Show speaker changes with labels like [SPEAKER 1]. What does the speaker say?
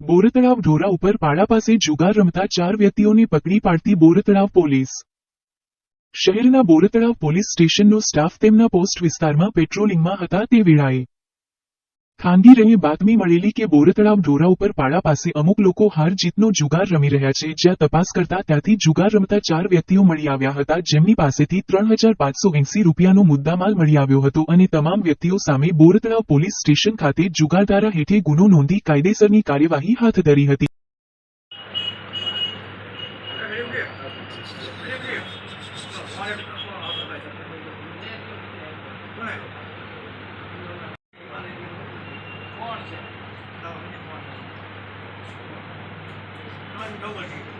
[SPEAKER 1] બોરતળાવ ઢોરા ઉપર પાડા પાસે જુગાર રમતા ચાર વ્યક્તિઓને પકડી પાડતી બોરતળાવ પોલીસ. શહેરના બોરતળાવ પોલીસ સ્ટેશનનો સ્ટાફ તેમના પોસ્ટ વિસ્તારમાં પેટ્રોલિંગમાં હતા તે વેળાએ ખાનગી રહે બાતમી મળેલી કે બોરતળાવ ઢોરા ઉપર પાડા પાસે અમુક લોકો હાર જીતનો જુગાર રમી રહ્યા છે. જ્યાં તપાસ કરતા ત્યાંથી જુગાર રમતા ચાર વ્યક્તિઓ મળી આવ્યા હતા. જેમની પાસેથી ત્રણ હજાર પાંચસો એંસી રૂપિયાનો મુદ્દામાલ મળી આવ્યો હતો અને તમામ વ્યક્તિઓ સામે બોરતળાવ પોલીસ સ્ટેશન ખાતે જુગારધારા હેઠે ગુનો નોંધી કાયદેસરની કાર્યવાહી હાથ ધરી હતી.
[SPEAKER 2] કોણ છે